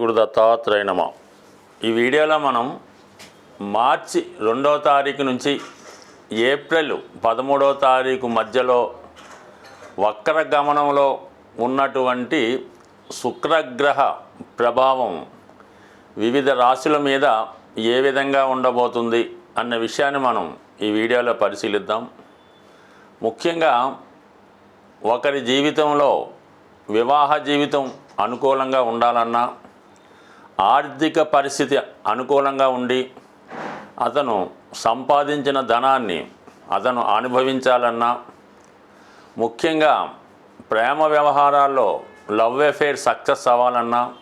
గురు దత్తాత్రేయ నమ ఈ వీడియోలో మనం మార్చి రెండవ తారీఖు నుంచి ఏప్రిల్ పదమూడవ తారీఖు మధ్యలో వక్ర గమనంలో ఉన్నటువంటి శుక్రగ్రహ ప్రభావం వివిధ రాశుల మీద ఏ విధంగా ఉండబోతుంది అన్న విషయాన్ని మనం ఈ వీడియోలో పరిశీలిద్దాం. ముఖ్యంగా ఒకరి జీవితంలో వివాహ జీవితం అనుకూలంగా ఉండాలన్నా ఆర్థిక పరిస్థితి అనుకూలంగా ఉండి అతను సంపాదించిన ధనాన్ని అతను అనుభవించాలన్నా ముఖ్యంగా ప్రేమ వ్యవహారాల్లో లవ్ అఫేర్ సక్సెస్ అవ్వాలన్నా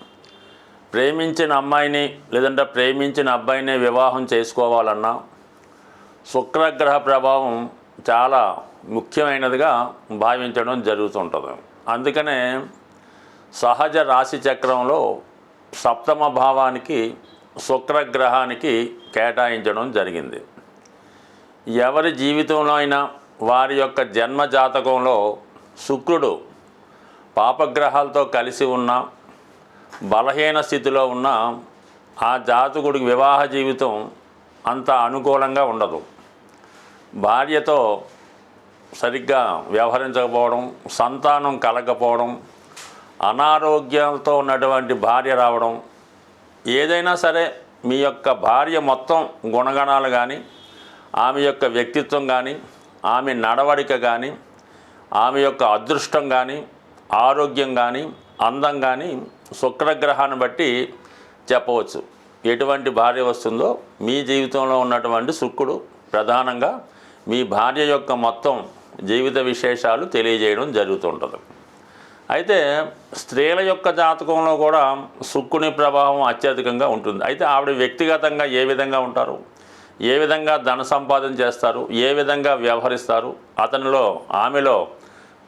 ప్రేమించిన అమ్మాయిని లేదంటే ప్రేమించిన అబ్బాయిని వివాహం చేసుకోవాలన్నా శుక్రగ్రహ ప్రభావం చాలా ముఖ్యమైనదిగా భావించడం జరుగుతుంటుంది. అందుకనే సహజ రాశి చక్రంలో సప్తమ భావానికి శుక్రగ్రహానికి కేటాయించడం జరిగింది. ఎవరి జీవితంలో అయినా వారి యొక్క జన్మ జాతకంలో శుక్రుడు పాపగ్రహాలతో కలిసి ఉన్న బలహీన స్థితిలో ఉన్న ఆ జాతకుడికి వివాహ జీవితం అంత అనుకూలంగా ఉండదు. భార్యతో సరిగ్గా వ్యవహరించకపోవడం సంతానం కలగకపోవడం అనారోగ్యంతో ఉన్నటువంటి భార్య రావడం ఏదైనా సరే మీ యొక్క భార్య మొత్తం గుణగణాలు కానీ ఆమె యొక్క వ్యక్తిత్వం కానీ ఆమె నడవడిక కానీ ఆమె యొక్క అదృష్టం కానీ ఆరోగ్యం కానీ అందం కానీ శుక్రగ్రహాన్ని బట్టి చెప్పవచ్చు. ఎటువంటి భార్య వస్తుందో మీ జీవితంలో ఉన్నటువంటి శుక్రుడు ప్రధానంగా మీ భార్య యొక్క మొత్తం జీవిత విశేషాలు తెలియజేయడం జరుగుతుంటుంది. అయితే స్త్రీల యొక్క జాతకంలో కూడా శుక్కుని ప్రభావం అత్యధికంగా ఉంటుంది. అయితే ఆవిడ వ్యక్తిగతంగా ఏ విధంగా ఉంటారు? ఏ విధంగా ధన సంపాదన చేస్తారు? ఏ విధంగా వ్యవహరిస్తారు? అతనిలో ఆమెలో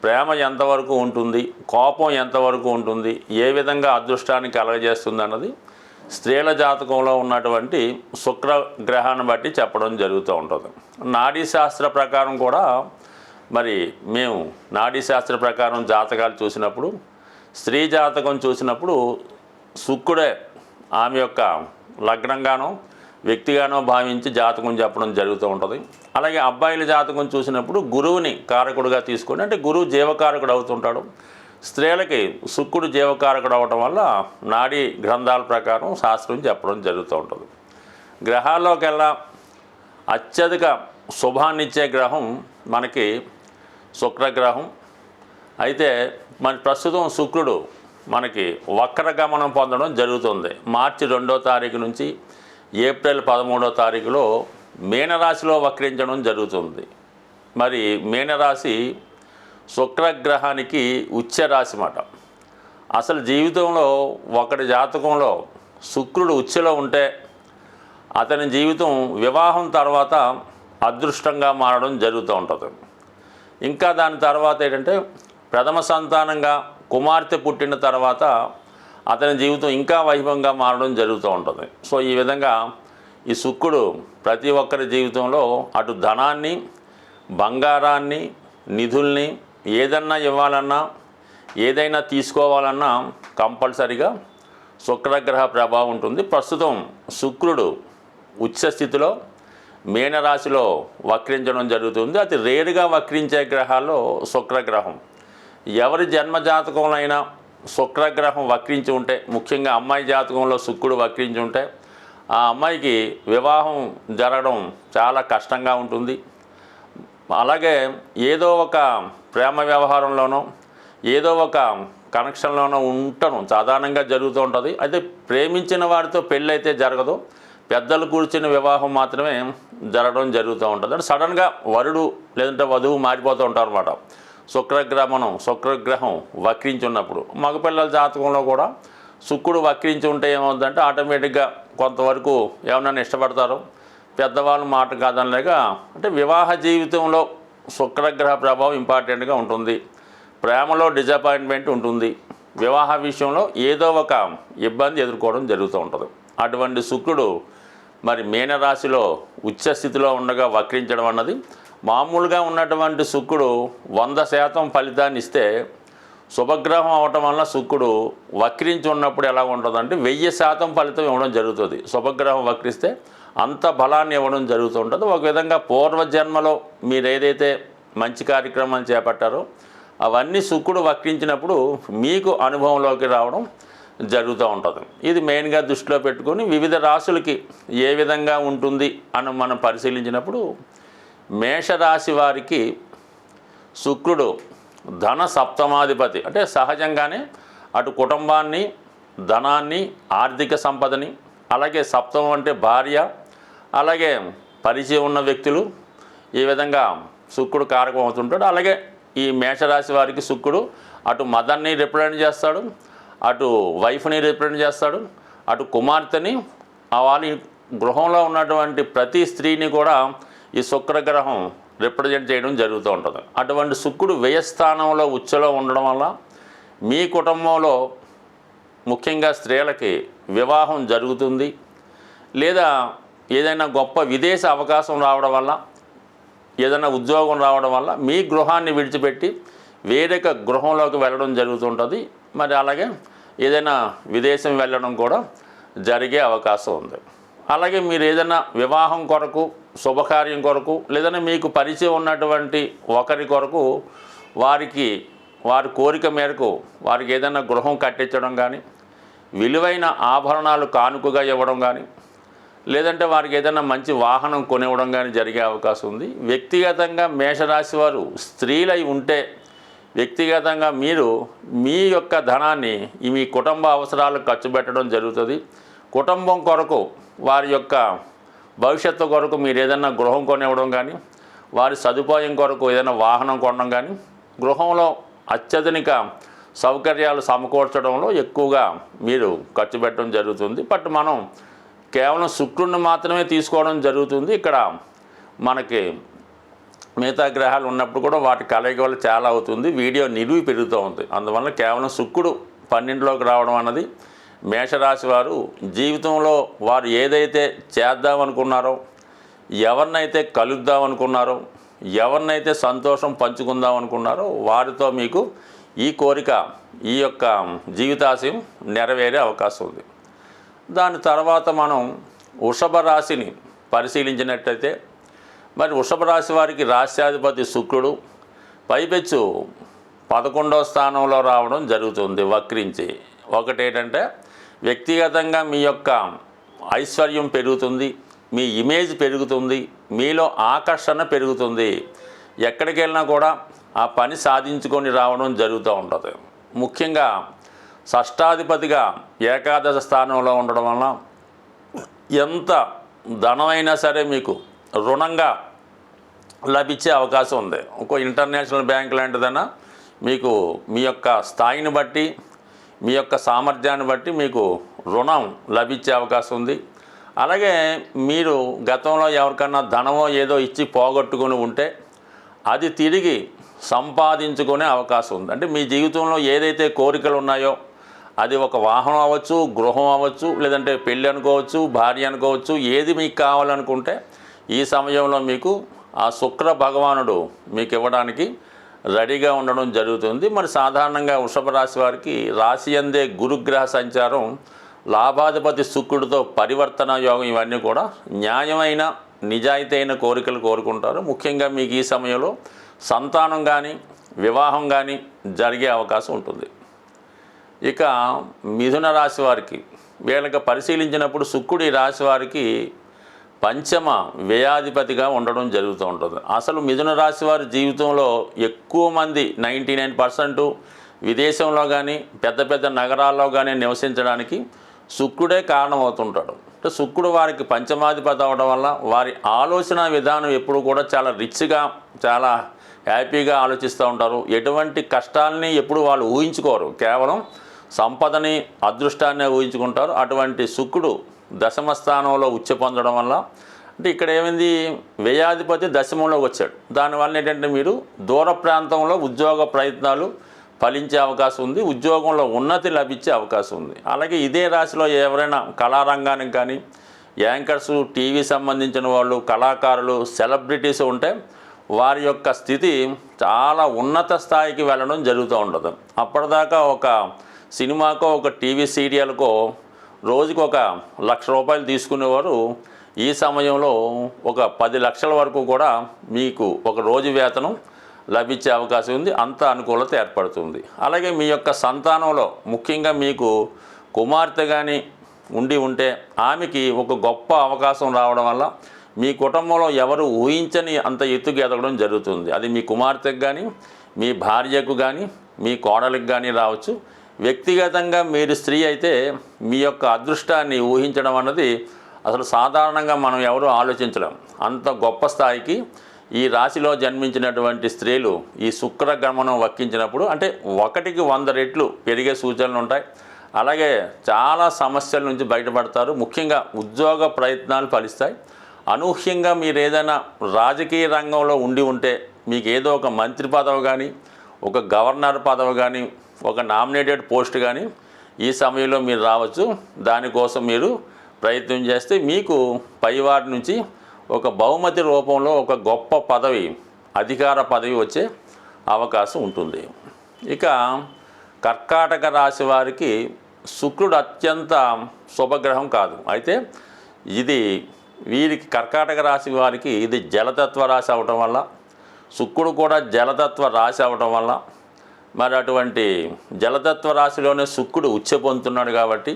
ప్రేమ ఎంతవరకు ఉంటుంది? కోపం ఎంతవరకు ఉంటుంది? ఏ విధంగా అదృష్టాన్ని కలగజేస్తుంది అన్నది స్త్రీల జాతకంలో ఉన్నటువంటి శుక్ర గ్రహాన్ని బట్టి చెప్పడం జరుగుతూ ఉంటుంది. నాడీ శాస్త్ర ప్రకారం కూడా మరి మేము నాడీ శాస్త్ర ప్రకారం జాతకాలు చూసినప్పుడు స్త్రీ జాతకం చూసినప్పుడు శుక్రుడే ఆమె యొక్క లగ్నంగానో వ్యక్తిగానో భావించి జాతకం చెప్పడం జరుగుతూ ఉంటుంది. అలాగే అబ్బాయిల జాతకం చూసినప్పుడు గురువుని కారకుడుగా తీసుకొని అంటే గురువు జీవకారకుడు అవుతుంటాడు. స్త్రీలకి శుక్రుడు జీవకారకుడు అవ్వటం వల్ల నాడీ గ్రంథాల ప్రకారం శాస్త్రం చెప్పడం జరుగుతూ ఉంటుంది. గ్రహాల్లోకెల్లా అత్యధిక శుభాన్నిచ్చే గ్రహం మనకి శుక్రగ్రహం. అయితే మన ప్రస్తుతం శుక్రుడు మనకి వక్రగమనం పొందడం జరుగుతుంది. మార్చి రెండో తారీఖు నుంచి ఏప్రిల్ పదమూడో తారీఖులో మీనరాశిలో వక్రించడం జరుగుతుంది. మరి మీనరాశి శుక్రగ్రహానికి ఉచ్చ రాశి మాట. అసలు జీవితంలో ఒకటి జాతకంలో శుక్రుడు ఉచ్చలో ఉంటే అతని జీవితం వివాహం తర్వాత అదృష్టంగా మారడం జరుగుతూ ఉంటుంది. ఇంకా దాని తర్వాత ఏంటంటే ప్రథమ సంతానంగా కుమార్తె పుట్టిన తర్వాత అతని జీవితం ఇంకా వైభవంగా మారడం జరుగుతూ ఉంటుంది. సో ఈ విధంగా ఈ శుక్రుడు ప్రతి ఒక్కరి జీవితంలో అటు ధనాన్ని బంగారాన్ని నిధుల్ని ఏదన్నా ఇవ్వాలన్నా ఏదైనా తీసుకోవాలన్నా కంపల్సరిగా శుక్రగ్రహ ప్రభావం ఉంటుంది. ప్రస్తుతం శుక్రుడు ఉచ్చస్థితిలో మీనరాశిలో వక్రించడం జరుగుతుంది. అతి రేరుగా వక్రించే గ్రహాల్లో శుక్రగ్రహం. ఎవరి జన్మ జాతకంలో అయినా శుక్రగ్రహం వక్రించి ఉంటే ముఖ్యంగా అమ్మాయి జాతకంలో శుక్రుడు వక్రించి ఉంటే ఆ అమ్మాయికి వివాహం జరగడం చాలా కష్టంగా ఉంటుంది. అలాగే ఏదో ఒక ప్రేమ వ్యవహారంలోనో ఏదో ఒక కనెక్షన్లోనో ఉండటం సాధారణంగా జరుగుతూ ఉంటుంది. అయితే ప్రేమించిన వారితో పెళ్ళైతే జరగదు. పెద్దలు కూర్చుని వివాహం మాత్రమే జరగడం జరుగుతూ ఉంటుంది. అంటే సడన్గా వరుడు లేదంటే వధువు మారిపోతూ ఉంటారు అనమాట శుక్రగ్రహణం శుక్రగ్రహం వక్రించి ఉన్నప్పుడు మగపిల్లల జాతకంలో కూడా శుక్రుడు వక్రించి ఉంటే ఏమవుతుందంటే ఆటోమేటిక్గా కొంతవరకు ఏమన్నా ఇష్టపడతారు పెద్దవాళ్ళు మాట కాదనలేక అంటే వివాహ జీవితంలో శుక్రగ్రహ ప్రభావం ఇంపార్టెంట్గా ఉంటుంది. ప్రేమలో డిజపాయింట్మెంట్ ఉంటుంది. వివాహ విషయంలో ఏదో ఒక ఇబ్బంది ఎదుర్కోవడం జరుగుతూ ఉంటుంది. అటువంటి శుక్రుడు మరి మీనరాశిలో ఉచ్చస్థితిలో ఉండగా వక్రించడం అన్నది మామూలుగా ఉన్నటువంటి శుక్రుడు వంద శాతం ఫలితాన్ని ఇస్తే శుభగ్రహం అవటం వల్ల శుక్రుడు వక్రించి ఉన్నప్పుడు ఎలా ఉంటుందంటే వెయ్యి శాతం ఫలితం ఇవ్వడం జరుగుతుంది. శుభగ్రహం వక్రిస్తే అంత బలాన్ని ఇవ్వడం జరుగుతుంటుంది ఒక విధంగా పూర్వజన్మలో మీరు ఏదైతే మంచి కార్యక్రమాలు చేపట్టారో అవన్నీ శుక్రుడు వక్రించినప్పుడు మీకు అనుభవంలోకి రావడం జరుగుతూ ఉంటుంది. ఇది మెయిన్గా దృష్టిలో పెట్టుకొని వివిధ రాశులకి ఏ విధంగా ఉంటుంది అని మనం పరిశీలించినప్పుడు మేషరాశి వారికి శుక్రుడు ధన సప్తమాధిపతి అంటే సహజంగానే అటు కుటుంబాన్ని ధనాన్ని ఆర్థిక సంపదని అలాగే సప్తమం అంటే భార్య అలాగే పరిచయం ఉన్న వ్యక్తులు ఈ విధంగా శుక్రుడు కారకం అవుతుంటాడు. అలాగే ఈ మేషరాశి వారికి శుక్రుడు అటు మదర్ని రిప్రజెంట్ చేస్తాడు. అటు వైఫ్ని రిప్రజెంట్ చేస్తాడు అటు కుమార్తెని ఆ వాళ్ళ గృహంలో ఉన్నటువంటి ప్రతి స్త్రీని కూడా ఈ శుక్రగ్రహం రిప్రజెంట్ చేయడం జరుగుతూ ఉంటుంది. అటువంటి శుక్రుడు వ్యయస్థానంలో ఉచ్చలో ఉండడం వల్ల మీ కుటుంబంలో ముఖ్యంగా స్త్రీలకి వివాహం జరుగుతుంది. లేదా ఏదైనా గొప్ప విదేశ అవకాశం రావడం వల్ల ఏదైనా ఉద్యోగం రావడం వల్ల మీ గృహాన్ని విడిచిపెట్టి వేరొక గృహంలోకి వెళ్ళడం జరుగుతుంటుంది. మరి అలాగే ఏదైనా విదేశం వెళ్ళడం కూడా జరిగే అవకాశం ఉంది. అలాగే మీరు ఏదైనా వివాహం కొరకు శుభకార్యం కొరకు లేదన్నా మీకు పరిచయం ఉన్నటువంటి ఒకరి కొరకు వారికి వారి కోరిక మేరకు వారికి ఏదైనా గృహం కట్టించడం కానీ విలువైన ఆభరణాలు కానుకగా ఇవ్వడం కానీ లేదంటే వారికి ఏదైనా మంచి వాహనం కొనివ్వడం కానీ జరిగే అవకాశం ఉంది. వ్యక్తిగతంగా మేషరాశి వారు స్త్రీలై ఉంటే వ్యక్తిగతంగా మీరు మీ యొక్క ధనాన్ని మీ కుటుంబ అవసరాలు ఖర్చు పెట్టడం జరుగుతుంది. కుటుంబం కొరకు వారి యొక్క భవిష్యత్తు కొరకు మీరు ఏదైనా గృహం కొనివ్వడం కానీ వారి సదుపాయం కొరకు ఏదైనా వాహనం కొనడం కానీ గృహంలో అత్యధునిక సౌకర్యాలు సమకూర్చడంలో ఎక్కువగా మీరు ఖర్చు పెట్టడం జరుగుతుంది. బట్ మనం కేవలం శుక్రుడిని మాత్రమే తీసుకోవడం జరుగుతుంది. ఇక్కడ మనకి మిగతా గ్రహాలు ఉన్నప్పుడు కూడా వాటి కలయిక వల్ల చాలా అవుతుంది. వీడియో నిలువి పెరుగుతూ ఉంది. అందువల్ల కేవలం శుక్రుడు పన్నెండులోకి రావడం అన్నది మేషరాశి వారు జీవితంలో వారు ఏదైతే చేద్దామనుకున్నారో ఎవరినైతే కలుద్దాం అనుకున్నారో ఎవరినైతే సంతోషం పంచుకుందాం అనుకున్నారో వారితో మీకు ఈ కోరిక ఈ యొక్క జీవితాశయం నెరవేరే అవకాశం ఉంది. దాని తర్వాత మనం వృషభ రాశిని పరిశీలించినట్టయితే మరి వృషభ రాశి వారికి రాశ్యాధిపతి శుక్రుడు. పైపెచ్చు పదకొండవ స్థానంలో రావడం జరుగుతుంది వక్రించి. ఒకటేంటంటే వ్యక్తిగతంగా మీ యొక్క ఐశ్వర్యం పెరుగుతుంది మీ ఇమేజ్ పెరుగుతుంది మీలో ఆకర్షణ పెరుగుతుంది. ఎక్కడికి వెళ్ళినా కూడా ఆ పని సాధించుకొని రావడం జరుగుతూ ఉంటుంది. ముఖ్యంగా షష్టాధిపతిగా ఏకాదశ స్థానంలో ఉండడం వలన ఎంత ధనమైనా సరే మీకు రుణంగా లభించే అవకాశం ఉంది. ఇంకో ఇంటర్నేషనల్ బ్యాంక్ లాంటిదైనా మీకు మీ యొక్క స్థాయిని బట్టి మీ యొక్క సామర్థ్యాన్ని బట్టి మీకు రుణం లభించే అవకాశం ఉంది. అలాగే మీరు గతంలో ఎవరికన్నా ధనమో ఏదో ఇచ్చి పోగొట్టుకుని ఉంటే అది తిరిగి సంపాదించుకునే అవకాశం ఉంది. అంటే మీ జీవితంలో ఏదైతే కోరికలు ఉన్నాయో అది ఒక వాహనం అవ్వచ్చు గృహం అవ్వచ్చు లేదంటే పెళ్ళి అనుకోవచ్చు భార్య అనుకోవచ్చు ఏది మీకు కావాలనుకుంటే ఈ సమయంలో మీకు ఆ శుక్ర భగవానుడు మీకు ఇవ్వడానికి రెడీగా ఉండడం జరుగుతుంది. మరి సాధారణంగా వృషభ రాశి వారికి రాశి అందే గురుగ్రహ సంచారం లాభాధిపతి శుక్రుడితో పరివర్తన యోగం ఇవన్నీ కూడా న్యాయమైన నిజాయితీ అయిన కోరికలు కోరుకుంటారు. ముఖ్యంగా మీకు ఈ సమయంలో సంతానం కానీ వివాహం కానీ జరిగే అవకాశం ఉంటుంది. ఇక మిథున రాశి వారికి వీళ్ళకి పరిశీలించినప్పుడు శుక్రుడు ఈ రాశి వారికి పంచమ వ్యయాధిపతిగా ఉండడం జరుగుతూ ఉంటుంది. అసలు మిథున రాశి వారి జీవితంలో ఎక్కువ మంది నైంటీ నైన్ పర్సెంట్ విదేశంలో కానీ పెద్ద పెద్ద నగరాల్లో కానీ నివసించడానికి శుక్రుడే కారణమవుతుంటాడు. అంటే శుక్రుడు వారికి పంచమాధిపతి అవడం వల్ల వారి ఆలోచన విధానం ఎప్పుడు కూడా చాలా రిచ్గా చాలా హ్యాపీగా ఆలోచిస్తూ ఉంటారు. ఎటువంటి కష్టాలని ఎప్పుడు వాళ్ళు ఊహించుకోరు. కేవలం సంపదని అదృష్టాన్ని ఊహించుకుంటారు. అటువంటి శుక్రుడు దశమ స్థానంలో ఉచ్చ పొందడం వల్ల అంటే ఇక్కడ ఏమైంది? వ్యయాధిపతి దశమంలోకి వచ్చాడు. దానివల్ల ఏంటంటే మీరు దూర ప్రాంతంలో ఉద్యోగ ప్రయత్నాలు ఫలించే అవకాశం ఉంది ఉద్యోగంలో ఉన్నతి లభించే అవకాశం ఉంది. అలాగే ఇదే రాశిలో ఎవరైనా కళారంగానికి కానీ యాంకర్స్ టీవీ సంబంధించిన వాళ్ళు కళాకారులు సెలబ్రిటీస్ ఉంటే వారి యొక్క స్థితి చాలా ఉన్నత స్థాయికి వెళ్ళడం జరుగుతూ ఉంటుంది. అప్పటిదాకా ఒక సినిమాకో ఒక టీవీ సీరియల్కో రోజుకు ఒక లక్ష రూపాయలు తీసుకునేవారు. ఈ సమయంలో ఒక పది లక్షల వరకు కూడా మీకు ఒక రోజు వేతనం లభించే అవకాశం ఉంది. అంత అనుకూలత ఏర్పడుతుంది. అలాగే మీ యొక్క సంతానంలో ముఖ్యంగా మీకు కుమార్తె కానీ ఉండి ఉంటే ఆమెకి ఒక గొప్ప అవకాశం రావడం వల్ల మీ కుటుంబంలో ఎవరు ఊహించని అంత ఎత్తుకు ఎదగడం జరుగుతుంది. అది మీ కుమార్తెకు కానీ మీ భార్యకు కానీ మీ కోడలికి కానీ రావచ్చు. వ్యక్తిగతంగా మీరు స్త్రీ అయితే మీ యొక్క అదృష్టాన్ని ఊహించడం అన్నది అసలు సాధారణంగా మనం ఎవరు ఆలోచించలేం. అంత గొప్ప స్థాయికి ఈ రాశిలో జన్మించినటువంటి స్త్రీలు ఈ శుక్ర గమనం వక్కించినప్పుడు అంటే ఒకటికి వంద రెట్లు పెరిగే సూచనలు ఉంటాయి. అలాగే చాలా సమస్యల నుంచి బయటపడతారు. ముఖ్యంగా ఉద్యోగ ప్రయత్నాలు ఫలిస్తాయి. అనూహ్యంగా మీరు ఏదైనా రాజకీయ రంగంలో ఉండి ఉంటే మీకు ఏదో ఒక మంత్రి పదవి కానీ ఒక గవర్నర్ పదవి కానీ ఒక నామినేటెడ్ పోస్ట్ కానీ ఈ సమయంలో మీరు రావచ్చు. దానికోసం మీరు ప్రయత్నం చేస్తే మీకు పైవారి నుంచి ఒక బహుమతి రూపంలో ఒక గొప్ప పదవి అధికార పదవి వచ్చే అవకాశం ఉంటుంది. ఇక కర్కాటక రాశి వారికి శుక్రుడు అత్యంత శుభగ్రహం కాదు. అయితే ఇది వీరికి కర్కాటక రాశి వారికి ఇది జలతత్వ రాశి అవటం వల్ల శుక్రుడు కూడా జలతత్వ రాశి అవటం వల్ల మరి అటువంటి జలతత్వ రాశిలోనే శుక్రుడు ఉచ్చ పొందుతున్నాడు కాబట్టి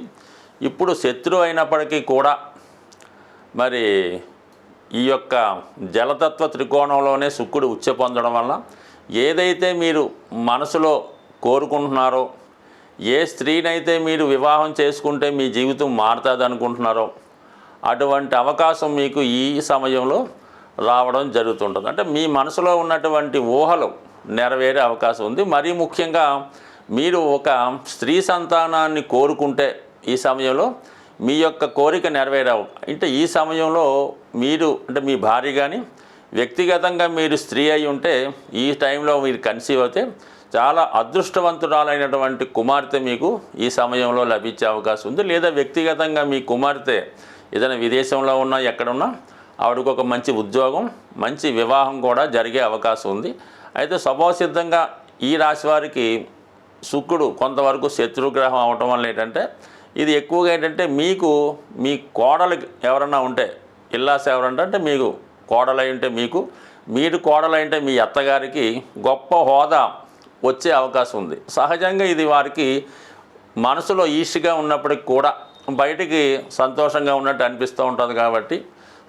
ఇప్పుడు శత్రువు అయినప్పటికీ కూడా మరి ఈ యొక్క జలతత్వ త్రికోణంలోనే శుక్రుడు ఉచ్చ పొందడం వల్ల ఏదైతే మీరు మనసులో కోరుకుంటున్నారో ఏ స్త్రీనైతే మీరు వివాహం చేసుకుంటే మీ జీవితం మారుతుంది అనుకుంటున్నారో అటువంటి అవకాశం మీకు ఈ సమయంలో రావడం జరుగుతుంటుంది. అంటే మీ మనసులో ఉన్నటువంటి ఊహలు నెరవేరే అవకాశం ఉంది. మరీ ముఖ్యంగా మీరు ఒక స్త్రీ సంతానాన్ని కోరుకుంటే ఈ సమయంలో మీ యొక్క కోరిక నెరవేరవు అంటే ఈ సమయంలో మీరు అంటే మీ భార్య కానీ వ్యక్తిగతంగా మీరు స్త్రీ అయి ఉంటే ఈ టైంలో మీరు కన్సీవ్ అయితే చాలా అదృష్టవంతురాలైనటువంటి కుమార్తె మీకు ఈ సమయంలో లభించే అవకాశం ఉంది. లేదా వ్యక్తిగతంగా మీ కుమార్తె ఏదైనా విదేశంలో ఉన్నా ఎక్కడున్నా ఆవిడకు ఒక మంచి ఉద్యోగం మంచి వివాహం కూడా జరిగే అవకాశం ఉంది. అయితే స్వభావసిద్ధంగా ఈ రాశి వారికి శుక్రుడు కొంతవరకు శత్రుగ్రహం అవటం వల్ల ఏంటంటే ఇది ఎక్కువగా ఏంటంటే మీకు మీ కోడలు ఎవరన్నా ఉంటే ఇల్లాస్ ఎవరంటే అంటే మీకు కోడలై ఉంటే మీకు మీరు కోడలై ఉంటే మీ అత్తగారికి గొప్ప హోదా వచ్చే అవకాశం ఉంది. సహజంగా ఇది వారికి మనసులో ఈష్గా ఉన్నప్పటికి కూడా బయటికి సంతోషంగా ఉన్నట్టు అనిపిస్తూ ఉంటుంది కాబట్టి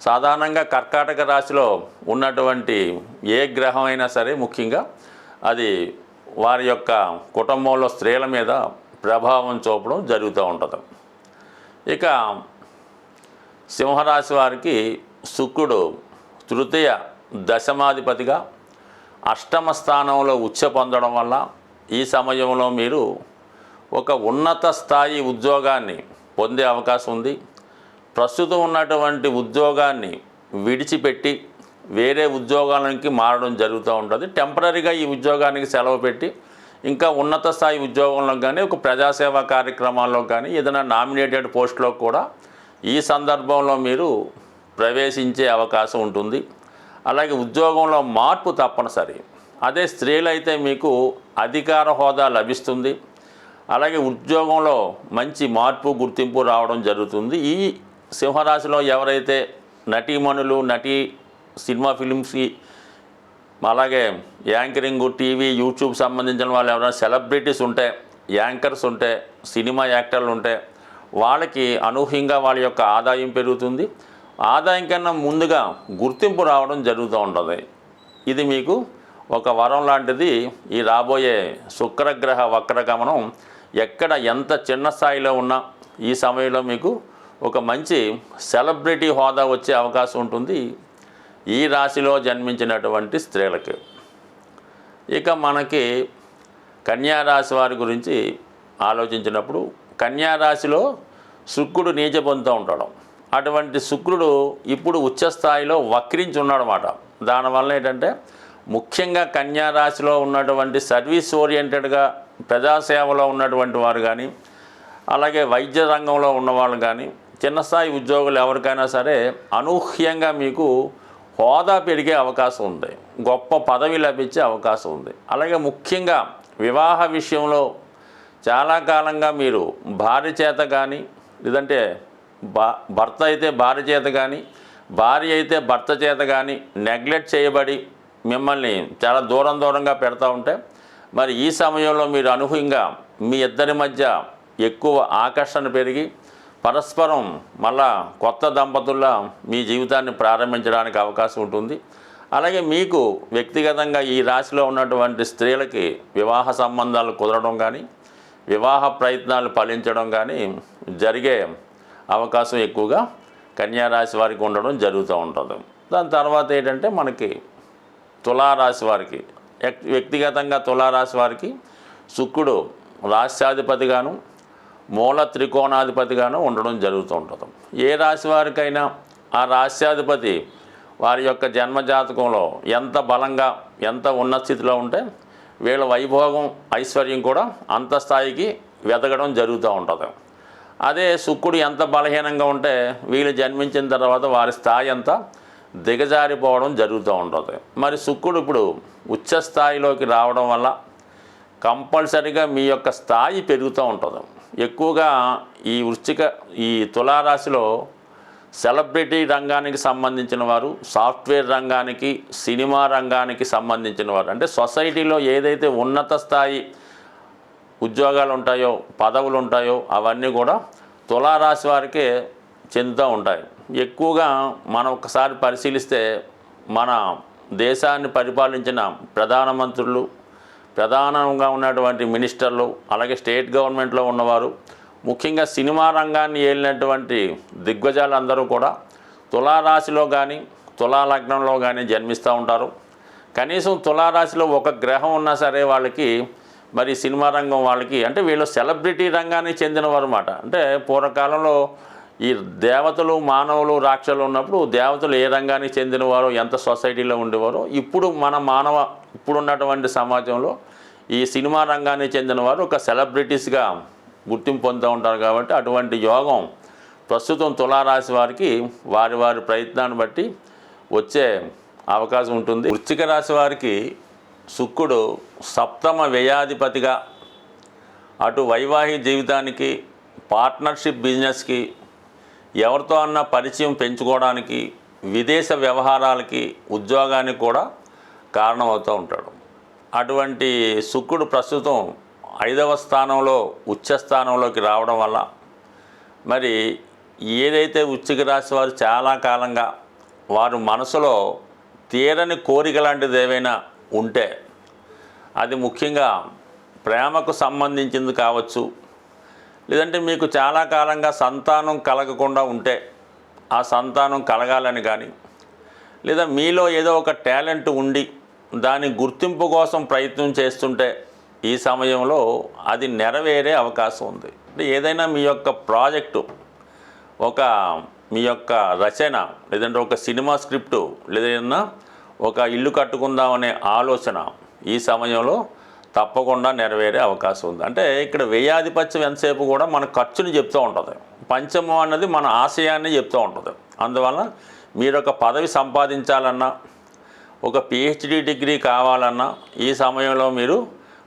సాధారణంగా కర్కాటక రాశిలో ఉన్నటువంటి ఏ గ్రహం అయినా సరే ముఖ్యంగా అది వారి యొక్క కుటుంబంలో స్త్రీల మీద ప్రభావం చూపడం జరుగుతూ ఉంటుంది. ఇక సింహరాశి వారికి శుక్రుడు తృతీయ దశమాధిపతిగా అష్టమ స్థానంలో ఉచ్చ పొందడం వల్ల ఈ సమయంలో మీరు ఒక ఉన్నత స్థాయి ఉద్యోగాన్ని పొందే అవకాశం ఉంది. ప్రస్తుతం ఉన్నటువంటి ఉద్యోగాన్ని విడిచిపెట్టి వేరే ఉద్యోగాలకి మారడం జరుగుతూ ఉంటుంది. టెంపరీగా ఈ ఉద్యోగానికి సెలవు పెట్టి ఇంకా ఉన్నత స్థాయి ఉద్యోగంలో కానీ ఒక ప్రజాసేవా కార్యక్రమాల్లో కానీ ఏదైనా నామినేటెడ్ పోస్ట్లో కూడా ఈ సందర్భంలో మీరు ప్రవేశించే అవకాశం ఉంటుంది. అలాగే ఉద్యోగంలో మార్పు తప్పనిసరి. అదే స్త్రీలైతే మీకు అధికార హోదా లభిస్తుంది. అలాగే ఉద్యోగంలో మంచి మార్పు గుర్తింపు రావడం జరుగుతుంది. ఈ సింహరాశిలో ఎవరైతే నటీమణులు నటి సినిమా ఫిలిమ్స్కి అలాగే యాంకరింగ్ టీవీ యూట్యూబ్ సంబంధించిన వాళ్ళు ఎవరైనా సెలబ్రిటీస్ ఉంటే యాంకర్స్ ఉంటే సినిమా యాక్టర్లు ఉంటే వాళ్ళకి అనూహ్యంగా వాళ్ళ యొక్క ఆదాయం పెరుగుతుంది. ఆదాయం కన్నా ముందుగా గుర్తింపు రావడం జరుగుతూ ఉంటుంది. ఇది మీకు ఒక వరం లాంటిది. ఈ రాబోయే శుక్రగ్రహ వక్రగమనం ఎక్కడ ఎంత చిన్న స్థాయిలో ఉన్నా ఈ సమయంలో మీకు ఒక మంచి సెలబ్రిటీ హోదా వచ్చే అవకాశం ఉంటుంది ఈ రాశిలో జన్మించినటువంటి స్త్రీలకి. ఇక మనకి కన్యా రాశి వారి గురించి ఆలోచించినప్పుడు కన్యా రాశిలో శుక్రుడు నీచ పొందుతూ ఉంటాడు అటువంటి శుక్రుడు ఇప్పుడు ఉచ్చస్థాయిలో వక్రించి ఉన్నాడనమాట దానివల్ల ఏంటంటే ముఖ్యంగా కన్యా రాశిలో ఉన్నటువంటి సర్వీస్ ఓరియంటెడ్గా ప్రజాసేవలో ఉన్నటువంటి వారు కానీ అలాగే వైద్య రంగంలో ఉన్నవాళ్ళు కానీ చిన్న స్థాయి ఉద్యోగులు ఎవరికైనా సరే అనూహ్యంగా మీకు హోదా పెరిగే అవకాశం ఉంది. గొప్ప పదవి లభించే అవకాశం ఉంది. అలాగే ముఖ్యంగా వివాహ విషయంలో చాలా కాలంగా మీరు భార్య చేత కానీ లేదంటే భర్త అయితే భార్య చేత కానీ భార్య అయితే భర్త చేత కానీ నెగ్లెక్ట్ చేయబడి మిమ్మల్ని చాలా దూరం దూరంగా పెడతా ఉంటే మరి ఈ సమయంలో మీరు అనూహ్యంగా మీ ఇద్దరి మధ్య ఎక్కువ ఆకర్షణ పెరిగి పరస్పరం మళ్ళా కొత్త దంపతుల్లా మీ జీవితాన్ని ప్రారంభించడానికి అవకాశం ఉంటుంది. అలాగే మీకు వ్యక్తిగతంగా ఈ రాశిలో ఉన్నటువంటి స్త్రీలకి వివాహ సంబంధాలు కుదరడం కానీ వివాహ ప్రయత్నాలు ఫలించడం కానీ జరిగే అవకాశం ఎక్కువగా కన్యారాశి వారికి ఉండడం జరుగుతూ ఉంటుంది. దాని తర్వాత ఏంటంటే మనకి తులారాశి వారికి వ్యక్తిగతంగా తులారాశి వారికి శుక్రుడు రాష్ట్రాధిపతిగాను మూల త్రికోణాధిపతిగాను ఉండడం జరుగుతూ ఉంటుంది. ఏ రాశి వారికైనా ఆ రాశ్యాధిపతి వారి యొక్క జన్మజాతకంలో ఎంత బలంగా ఎంత ఉన్నత స్థితిలో ఉంటే వీళ్ళ వైభోగం ఐశ్వర్యం కూడా అంత స్థాయికి వెతకడం జరుగుతూ ఉంటుంది. అదే శుక్రుడు ఎంత బలహీనంగా ఉంటే వీళ్ళు జన్మించిన తర్వాత వారి స్థాయి అంతా దిగజారిపోవడం జరుగుతూ ఉంటుంది. మరి శుక్రుడు ఇప్పుడు ఉచ్చ స్థాయిలోకి రావడం వల్ల కంపల్సరిగా మీ యొక్క స్థాయి పెరుగుతూ ఉంటుంది. ఎక్కువగా ఈ వృశ్చిక ఈ తులారాశిలో సెలబ్రిటీ రంగానికి సంబంధించిన వారు సాఫ్ట్వేర్ రంగానికి సినిమా రంగానికి సంబంధించిన వారు. అంటే సొసైటీలో ఏదైతే ఉన్నత స్థాయి ఉద్యోగాలు ఉంటాయో పదవులు ఉంటాయో అవన్నీ కూడా తులారాశి వారికే చెందుతూ ఉంటాయి. ఎక్కువగా మనం ఒకసారి పరిశీలిస్తే మన దేశాన్ని పరిపాలించిన ప్రధానమంత్రులు ప్రధానంగా ఉన్నటువంటి మినిస్టర్లు అలాగే స్టేట్ గవర్నమెంట్లో ఉన్నవారు ముఖ్యంగా సినిమా రంగాన్ని ఏలినటువంటి దిగ్గజాలందరూ కూడా తులారాశిలో కానీ తులాలగ్నంలో కానీ జన్మిస్తూ ఉంటారు. కనీసం తులారాశిలో ఒక గ్రహం ఉన్నా సరే వాళ్ళకి మరి సినిమా రంగం వాళ్ళకి అంటే వీళ్ళు సెలబ్రిటీ రంగానికి చెందినవారు అన్నమాట. అంటే పూర్వకాలంలో ఈ దేవతలు మానవులు రాక్షలు ఉన్నప్పుడు దేవతలు ఏ రంగానికి చెందినవారు ఎంత సొసైటీలో ఉండేవారో ఇప్పుడు మన మానవ ఇప్పుడున్నటువంటి సమాజంలో ఈ సినిమా రంగానికి చెందినవారు ఒక సెలబ్రిటీస్గా గుర్తింపు పొందుతూ ఉంటారు కాబట్టి అటువంటి యోగం ప్రస్తుతం తులారాశి వారికి వారి వారి ప్రయత్నాన్ని బట్టి వచ్చే అవకాశం ఉంటుంది. వృశ్చిక రాశి వారికి శుక్రుడు సప్తమ వ్యయాధిపతిగా అటు వైవాహిక జీవితానికి పార్ట్నర్షిప్ బిజినెస్కి ఎవరితో అన్న పరిచయం పెంచుకోవడానికి విదేశ వ్యవహారాలకి ఉద్యోగానికి కూడా కారణమవుతూ ఉంటాడు. అటువంటి శుక్రుడు ప్రస్తుతం ఐదవ స్థానంలో ఉచ్చ స్థానంలోకి రావడం వల్ల మరి ఏదైతే వృశ్చిక రాశి వారు చాలా కాలంగా వారు మనసులో తీరని కోరిక లాంటిది ఏవైనా ఉంటే అది ముఖ్యంగా ప్రేమకు సంబంధించింది కావచ్చు లేదంటే మీకు చాలా కాలంగా సంతానం కలగకుండా ఉంటే ఆ సంతానం కలగాలని కానీ లేదా మీలో ఏదో ఒక టాలెంట్ ఉండి దాని గుర్తింపు కోసం ప్రయత్నం చేస్తుంటే ఈ సమయంలో అది నెరవేరే అవకాశం ఉంది. అంటే ఏదైనా మీ యొక్క ప్రాజెక్టు ఒక మీ యొక్క రచన లేదంటే ఒక సినిమా స్క్రిప్టు లేదన్నా ఒక ఇల్లు కట్టుకుందామనే ఆలోచన ఈ సమయంలో తప్పకుండా నెరవేరే అవకాశం ఉంది. అంటే ఇక్కడ వ్యయాధిపత్యం ఎంతసేపు కూడా మన ఖర్చుని చెప్తూ ఉంటుంది. పంచమం అన్నది మన ఆశయాన్ని చెప్తూ ఉంటుంది. అందువల్ల మీరు ఒక పదవి సంపాదించాలన్నా ఒక పిహెచ్డి డిగ్రీ కావాలన్నా ఈ సమయంలో మీరు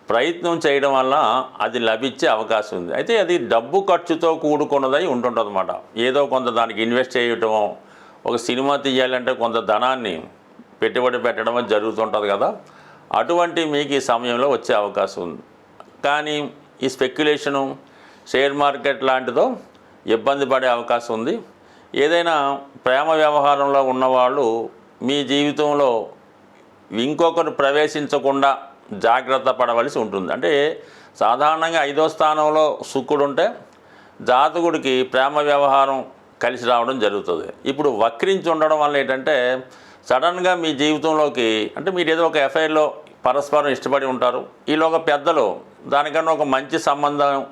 ప్రయత్నం చేయడం వల్ల అది లభించే అవకాశం ఉంది. అయితే అది డబ్బు ఖర్చుతో కూడుకున్నదై ఉంటుందన్నమాట. ఏదో కొంత దానికి ఇన్వెస్ట్ చేయటమో ఒక సినిమా తీయాలంటే కొంత ధనాన్ని పెట్టుబడి పెట్టడం జరుగుతుంటుంది కదా. అటువంటి మీకు ఈ సమయంలో వచ్చే అవకాశం ఉంది. కానీ ఈ స్పెక్యులేషను షేర్ మార్కెట్ లాంటిదో ఇబ్బంది పడే అవకాశం ఉంది. ఏదైనా ప్రేమ వ్యవహారంలో ఉన్నవాళ్ళు మీ జీవితంలో ఇంకొకరు ప్రవేశించకుండా జాగ్రత్త పడవలసి ఉంటుంది. అంటే సాధారణంగా ఐదో స్థానంలో శుక్రుడు ఉంటే జాతకుడికి ప్రేమ వ్యవహారం కలిసి రావడం జరుగుతుంది. ఇప్పుడు వక్రించి ఉండడం వల్ల ఏంటంటే సడన్గా మీ జీవితంలోకి అంటే మీరు ఏదో ఒక ఎఫ్ఐఆర్లో పరస్పరం ఇష్టపడి ఉంటారు. ఈలోగా పెద్దలు దానికన్నా ఒక మంచి సంబంధం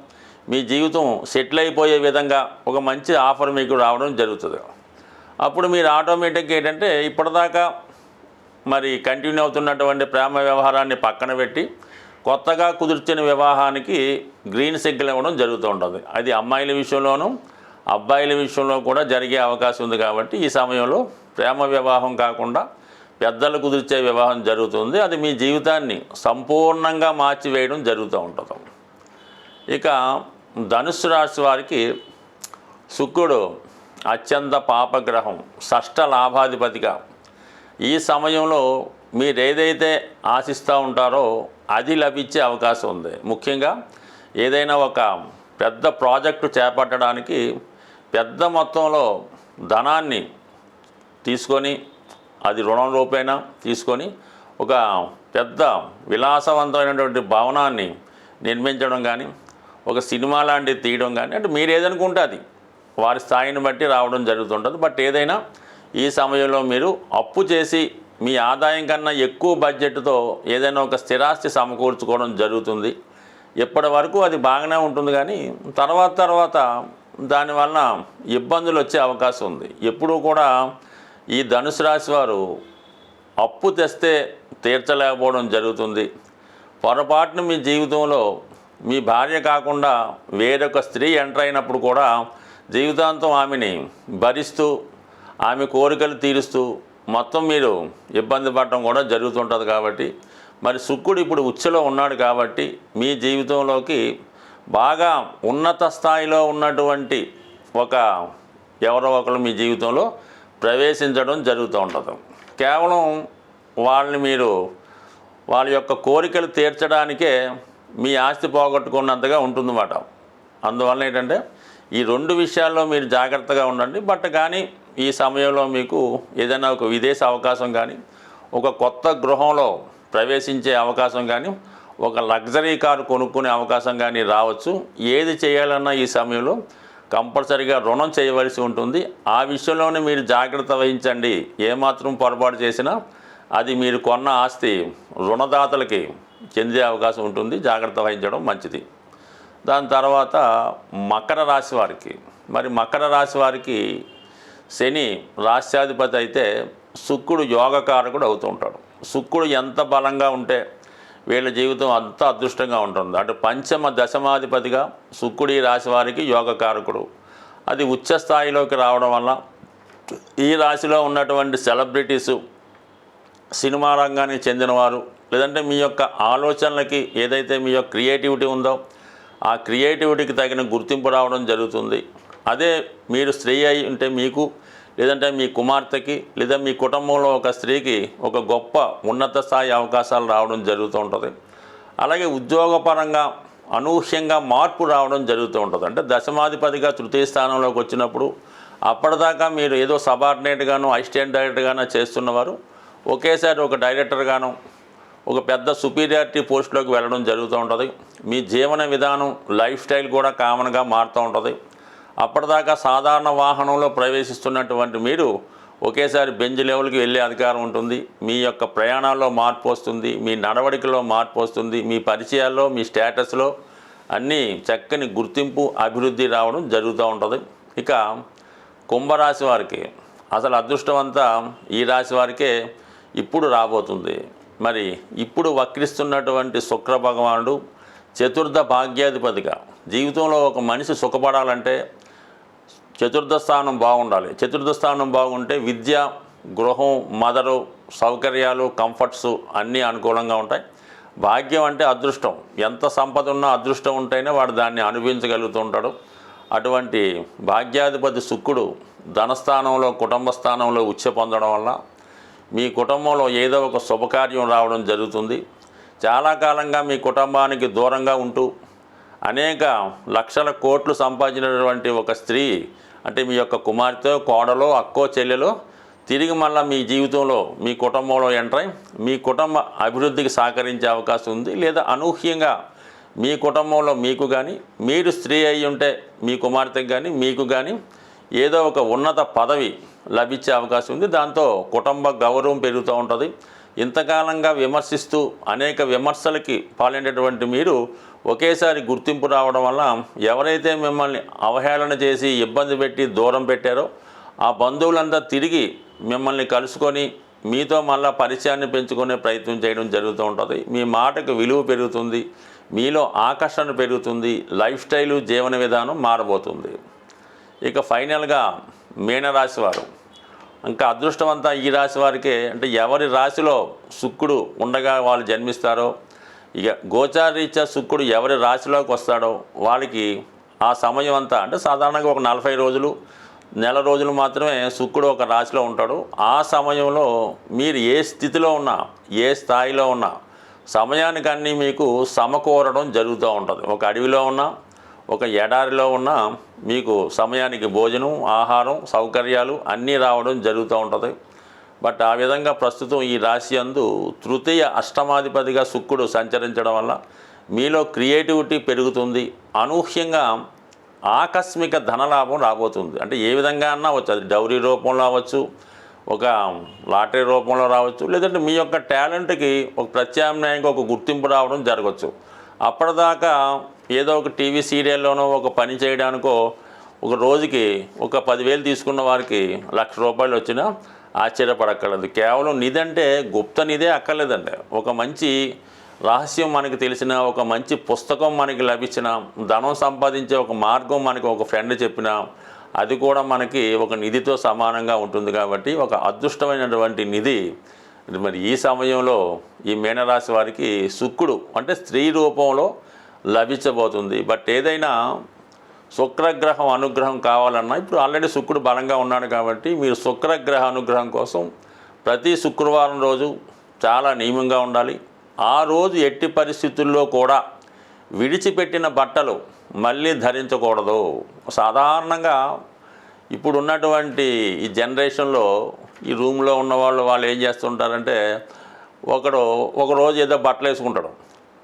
మీ జీవితం సెటిల్ అయిపోయే విధంగా ఒక మంచి ఆఫర్ మీకు రావడం జరుగుతుంది. అప్పుడు మీరు ఆటోమేటిక్గా ఏంటంటే ఇప్పటిదాకా మరి కంటిన్యూ అవుతున్నటువంటి ప్రేమ వ్యవహారాన్ని పక్కన పెట్టి కొత్తగా కుదిర్చిన వివాహానికి గ్రీన్ సిగ్నల్ ఇవ్వడం జరుగుతూ ఉంటుంది. అది అమ్మాయిల విషయంలోనూ అబ్బాయిల విషయంలో కూడా జరిగే అవకాశం ఉంది కాబట్టి ఈ సమయంలో ప్రేమ వివాహం కాకుండా పెద్దలు కుదిర్చే వివాహం జరుగుతుంది. అది మీ జీవితాన్ని సంపూర్ణంగా మార్చివేయడం జరుగుతూ ఉంటుంది. ఇక ధనుస్సు రాశి వారికి శుక్రుడు అత్యంత పాపగ్రహం షష్ట లాభాధిపతిగా ఈ సమయంలో మీరు ఏదైతే ఆశిస్తూ ఉంటారో అది లభించే అవకాశం ఉంది. ముఖ్యంగా ఏదైనా ఒక పెద్ద ప్రాజెక్టు చేపట్టడానికి పెద్ద మొత్తంలో ధనాన్ని తీసుకొని అది రుణం రూపేణా తీసుకొని ఒక పెద్ద విలాసవంతమైనటువంటి భవనాన్ని నిర్మించడం కానీ ఒక సినిమా లాంటిది తీయడం కానీ అంటే మీరు ఏదనుకుంటే అది వారి స్థాయిని బట్టి రావడం జరుగుతుంటుంది. బట్ ఏదైనా ఈ సమయంలో మీరు అప్పు చేసి మీ ఆదాయం కన్నా ఎక్కువ బడ్జెట్తో ఏదైనా ఒక స్థిరాస్తి సమకూర్చుకోవడం జరుగుతుంది. ఇప్పటి వరకు అది బాగానే ఉంటుంది కానీ తర్వాత తర్వాత దానివలన ఇబ్బందులు వచ్చే అవకాశం ఉంది. ఎప్పుడూ కూడా ఈ ధనుసు రాశి వారు అప్పు తెస్తే తీర్చలేకపోవడం జరుగుతుంది. పొరపాటున మీ జీవితంలో మీ భార్య కాకుండా వేరొక స్త్రీ ఎంటర్ అయినప్పుడు కూడా జీవితాంతం ఆమెని భరిస్తూ ఆమె కోరికలు తీరుస్తూ మొత్తం మీరు ఇబ్బంది పడటం కూడా జరుగుతుంటుంది కాబట్టి మరి శుక్రుడు ఇప్పుడు ఉచ్చలో ఉన్నాడు కాబట్టి మీ జీవితంలోకి బాగా ఉన్నత స్థాయిలో ఉన్నటువంటి ఒక ఎవరో ఒకరు మీ జీవితంలో ప్రవేశించడం జరుగుతూ ఉంటుంది. కేవలం వాళ్ళని మీరు వాళ్ళ యొక్క కోరికలు తీర్చడానికే మీ ఆస్తి పోగొట్టుకున్నంతగా ఉంటుందన్నమాట. అందువల్ల ఏంటంటే ఈ రెండు విషయాల్లో మీరు జాగ్రత్తగా ఉండండి. బట్ కానీ ఈ సమయంలో మీకు ఏదైనా ఒక విదేశ అవకాశం కానీ ఒక కొత్త గృహంలో ప్రవేశించే అవకాశం కానీ ఒక లగ్జరీ కారు కొనుక్కునే అవకాశం కానీ రావచ్చు. ఏది చేయాలన్నా ఈ సమయంలో కంపల్సరిగా రుణం చేయవలసి ఉంటుంది. ఆ విషయంలోనే మీరు జాగ్రత్త వహించండి. ఏమాత్రం పొరపాటు చేసినా అది మీరు కొన్న ఆస్తి రుణదాతలకి చెందే అవకాశం ఉంటుంది. జాగ్రత్త వహించడం మంచిది. దాని తర్వాత మకర రాశి వారికి మరి మకర రాశి వారికి శని రాష్ట్రాధిపతి అయితే శుక్రుడు యోగకారకుడు అవుతూ ఉంటాడు శుక్రుడు ఎంత బలంగా ఉంటే వీళ్ళ జీవితం అంత అదృష్టంగా ఉంటుంది. అటు పంచమ దశమాధిపతిగా శుక్రుడు ఈ రాశి వారికి యోగకారకుడు. అది ఉచ్చ స్థాయిలోకి రావడం వల్ల ఈ రాశిలో ఉన్నటువంటి సెలబ్రిటీసు సినిమా రంగానికి చెందినవారు లేదంటే మీ యొక్క ఆలోచనలకి ఏదైతే మీ యొక్క క్రియేటివిటీ ఉందో ఆ క్రియేటివిటీకి తగిన గుర్తింపు రావడం జరుగుతుంది. అదే మీరు స్త్రీ అయి ఉంటే మీకు లేదంటే మీ కుమార్తెకి లేదా మీ కుటుంబంలో ఒక స్త్రీకి ఒక గొప్ప ఉన్నత స్థాయి అవకాశాలు రావడం జరుగుతూ ఉంటుంది. అలాగే ఉద్యోగపరంగా అనూహ్యంగా మార్పు రావడం జరుగుతూ ఉంటుంది. అంటే దశమాధిపతిగా తృతీయ స్థానంలోకి వచ్చినప్పుడు అప్పటిదాకా మీరు ఏదో సబార్డినేట్గాను అసిస్టెంట్ డైరెక్టర్గానో చేస్తున్నవారు ఒకేసారి ఒక డైరెక్టర్గాను ఒక పెద్ద సుపీరియారిటీ పోస్ట్లోకి వెళ్ళడం జరుగుతూ ఉంటుంది. మీ జీవన విధానం లైఫ్ స్టైల్ కూడా కామన్గా మారుతూ ఉంటుంది. అప్పటిదాకా సాధారణ వాహనంలో ప్రవేశిస్తున్నటువంటి మీరు ఒకేసారి బెంచ్ లెవెల్కి వెళ్ళే అధికారం ఉంటుంది. మీ యొక్క ప్రయాణాల్లో మార్పు వస్తుంది. మీ నడవడికలో మార్పు వస్తుంది. మీ పరిచయాల్లో మీ స్టేటస్లో అన్నీ చక్కని గుర్తింపు అభివృద్ధి రావడం జరుగుతూ ఉంటుంది. ఇక కుంభరాశి వారికి అసలు అదృష్టం అంతా ఈ రాశి వారికే ఇప్పుడు రాబోతుంది. మరి ఇప్పుడు వక్రిస్తున్నటువంటి శుక్ర భగవానుడు చతుర్థ భాగ్యాధిపతిగా జీవితంలో ఒక మనిషి సుఖపడాలంటే చతుర్థ స్థానం బాగుండాలి. చతుర్థ స్థానం బాగుంటే విద్య గృహం మదరు సౌకర్యాలు కంఫర్ట్స్ అన్నీ అనుకూలంగా ఉంటాయి. భాగ్యం అంటే అదృష్టం. ఎంత సంపద ఉన్నా అదృష్టం ఉంటేనే వాడు దాన్ని అనుభవించగలుగుతూ ఉంటాడు అటువంటి భాగ్యాధిపతి శుక్రుడు ధనస్థానంలో కుటుంబ స్థానంలో ఉచ్చ పొందడం వల్ల మీ కుటుంబంలో ఏదో ఒక శుభకార్యం రావడం జరుగుతుంది. చాలా కాలంగా మీ కుటుంబానికి దూరంగా ఉంటూ అనేక లక్షల కోట్లు సంపాదించినటువంటి ఒక స్త్రీ అంటే మీ యొక్క కుమార్తె కోడలో అక్కో చెల్లెలో తిరిగి మళ్ళీ మీ జీవితంలో మీ కుటుంబంలో ఎంటర్ అయి మీ కుటుంబ అభివృద్ధికి సహకరించే అవకాశం ఉంది. లేదా అనూహ్యంగా మీ కుటుంబంలో మీకు కానీ మీరు స్త్రీ అయి ఉంటే మీ కుమార్తెకు కానీ మీకు కానీ ఏదో ఒక ఉన్నత పదవి లభించే అవకాశం ఉంది. దాంతో కుటుంబ గౌరవం పెరుగుతూ ఉంటుంది. ఇంతకాలంగా విమర్శిస్తూ అనేక విమర్శలకి పాలైనటువంటి మీరు ఒకేసారి గుర్తింపు రావడం వల్ల ఎవరైతే మిమ్మల్ని అవహేళన చేసి ఇబ్బంది పెట్టి దూరం పెట్టారో ఆ బంధువులంతా తిరిగి మిమ్మల్ని కలుసుకొని మీతో మళ్ళా పరిచయాన్ని పెంచుకునే ప్రయత్నం చేయడం జరుగుతూ ఉంటుంది. మీ మాటకు విలువ పెరుగుతుంది. మీలో ఆకర్షణ పెరుగుతుంది. లైఫ్ స్టైలు జీవన విధానం మారబోతుంది. ఇక ఫైనల్గా మీనరాశి వారు. ఇంకా అదృష్టం అంతా ఈ రాశి వారికే అంటే ఎవరి రాశిలో శుక్రుడు ఉండగా వాళ్ళు జన్మిస్తారో ఇక గోచారీత్యా శుక్రుడు ఎవరి రాశిలోకి వస్తాడో వాళ్ళకి ఆ సమయం అంతా అంటే సాధారణంగా ఒక నలభై రోజులు నెల రోజులు మాత్రమే శుక్రుడు ఒక రాశిలో ఉంటాడు. ఆ సమయంలో మీరు ఏ స్థితిలో ఉన్నా ఏ స్థాయిలో ఉన్నా సమయానికన్నీ మీకు సమకూరడం జరుగుతూ ఉంటుంది. ఒక అడవిలో ఉన్నా ఒక ఎడారిలో ఉన్న మీకు సమయానికి భోజనం ఆహారం సౌకర్యాలు అన్నీ రావడం జరుగుతూ ఉంటుంది. బట్ ఆ విధంగా ప్రస్తుతం ఈ రాశి అందు తృతీయ అష్టమాధిపతిగా శుక్రుడు సంచరించడం వల్ల మీలో క్రియేటివిటీ పెరుగుతుంది. అనూహ్యంగా ఆకస్మిక ధనలాభం రాబోతుంది. అంటే ఏ విధంగా అన్నా అవచ్చు అది డౌరీ రూపంలో అవ్వచ్చు ఒక లాటరీ రూపంలో రావచ్చు లేదంటే మీ యొక్క టాలెంట్కి ఒక ప్రత్యామ్నాయంగా ఒక గుర్తింపు రావడం జరగవచ్చు అప్పటిదాకా ఏదో ఒక టీవీ సీరియల్లోనో ఒక పని చేయడానికో ఒక రోజుకి ఒక పదివేలు తీసుకున్న వారికి లక్ష రూపాయలు వచ్చినా ఆశ్చర్యపడక్కర్లేదు. కేవలం నిధి అంటే గుప్త నిధే అక్కర్లేదండి. ఒక మంచి రహస్యం మనకి తెలిసిన ఒక మంచి పుస్తకం మనకి లభించిన ధనం సంపాదించే ఒక మార్గం మనకి ఒక ఫ్రెండ్ చెప్పిన అది కూడా మనకి ఒక నిధితో సమానంగా ఉంటుంది కాబట్టి ఒక అదృష్టమైనటువంటి నిధి మరి ఈ సమయంలో ఈ మీనరాశి వారికి శుక్రుడు అంటే స్త్రీ రూపంలో లభించబోతుంది. బట్ ఏదైనా శుక్రగ్రహం అనుగ్రహం కావాలన్నా ఇప్పుడు ఆల్రెడీ శుక్రుడు బలంగా ఉన్నాడు కాబట్టి మీరు శుక్రగ్రహ అనుగ్రహం కోసం ప్రతి శుక్రవారం రోజు చాలా నియమంగా ఉండాలి. ఆ రోజు ఎట్టి పరిస్థితుల్లో కూడా విడిచిపెట్టిన బట్టలు మళ్ళీ ధరించకూడదు. సాధారణంగా ఇప్పుడు ఉన్నటువంటి ఈ జనరేషన్లో ఈ రూమ్లో ఉన్న వాళ్ళు వాళ్ళు ఏం చేస్తుంటారంటే ఒకడు ఒక రోజు ఏదో బట్టలు వేసుకుంటాడు.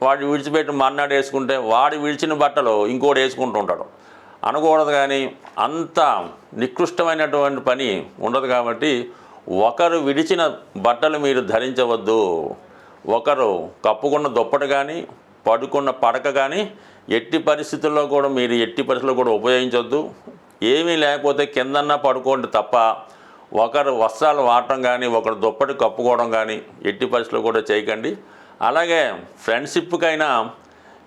వాడు విడిచిపెట్టి మర్నాడు వేసుకుంటే వాడు విడిచిన బట్టలు ఇంకోటి వేసుకుంటూ ఉంటాడు. అనకూడదు కానీ అంత నికృష్టమైనటువంటి పని ఉండదు కాబట్టి ఒకరు విడిచిన బట్టలు మీరు ధరించవద్దు. ఒకరు కప్పుకున్న దుప్పటి కానీ పడుకున్న పడక కానీ ఎట్టి పరిస్థితుల్లో కూడా మీరు ఎట్టి పరిస్థితుల్లో కూడా ఉపయోగించవద్దు ఏమీ లేకపోతే కిందన్నా పడుకోండి తప్ప ఒకరు వస్త్రాలు వాడటం కానీ ఒకరు దుప్పటి కప్పుకోవడం కానీ ఎట్టి పరిస్థితుల్లో కూడా చేయకండి. అలాగే ఫ్రెండ్షిప్కైనా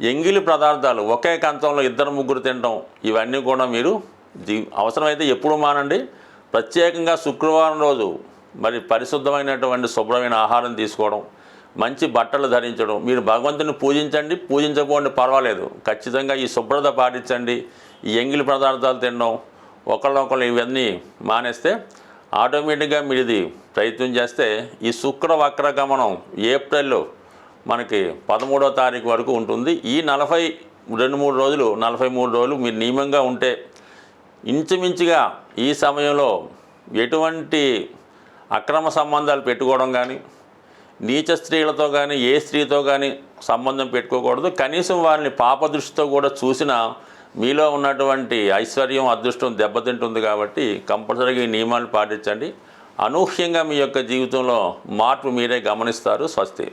ఎంగిలి పదార్థాలు ఒకే కంచంలో ఇద్దరు ముగ్గురు తినడం ఇవన్నీ కూడా మీరు జీ అవసరమైతే ఎప్పుడు మానండి. ప్రత్యేకంగా శుక్రవారం రోజు మరి పరిశుద్ధమైనటువంటి శుభ్రమైన ఆహారం తీసుకోవడం మంచి బట్టలు ధరించడం మీరు భగవంతుని పూజించండి పూజించకపోండి పర్వాలేదు. ఖచ్చితంగా ఈ శుభ్రత పాటించండి ఈ ఎంగిలి పదార్థాలు తినడం ఒకళ్ళొకళ్ళు ఇవన్నీ మానేస్తే ఆటోమేటిక్గా మీరు ఇది ప్రయత్నం చేస్తే ఈ శుక్ర వక్ర గమనం ఏప్రిల్లో మనకి పదమూడో తారీఖు వరకు ఉంటుంది. ఈ నలభై రెండు మూడు రోజులు నలభై మూడు రోజులు మీరు నియమంగా ఉంటే ఇంచుమించుగా ఈ సమయంలో ఎటువంటి అక్రమ సంబంధాలు పెట్టుకోవడం కానీ నీచ స్త్రీలతో కానీ ఏ స్త్రీతో కానీ సంబంధం పెట్టుకోకూడదు. కనీసం వారిని పాప దృష్టితో కూడా చూసినా మీలో ఉన్నటువంటి ఐశ్వర్యం అదృష్టం దెబ్బతింటుంది కాబట్టి కంపల్సరీగా ఈ నియమాలు పాటించండి. అనూహ్యంగా మీ యొక్క జీవితంలో మార్పు మీరే గమనిస్తారు. స్వస్తి.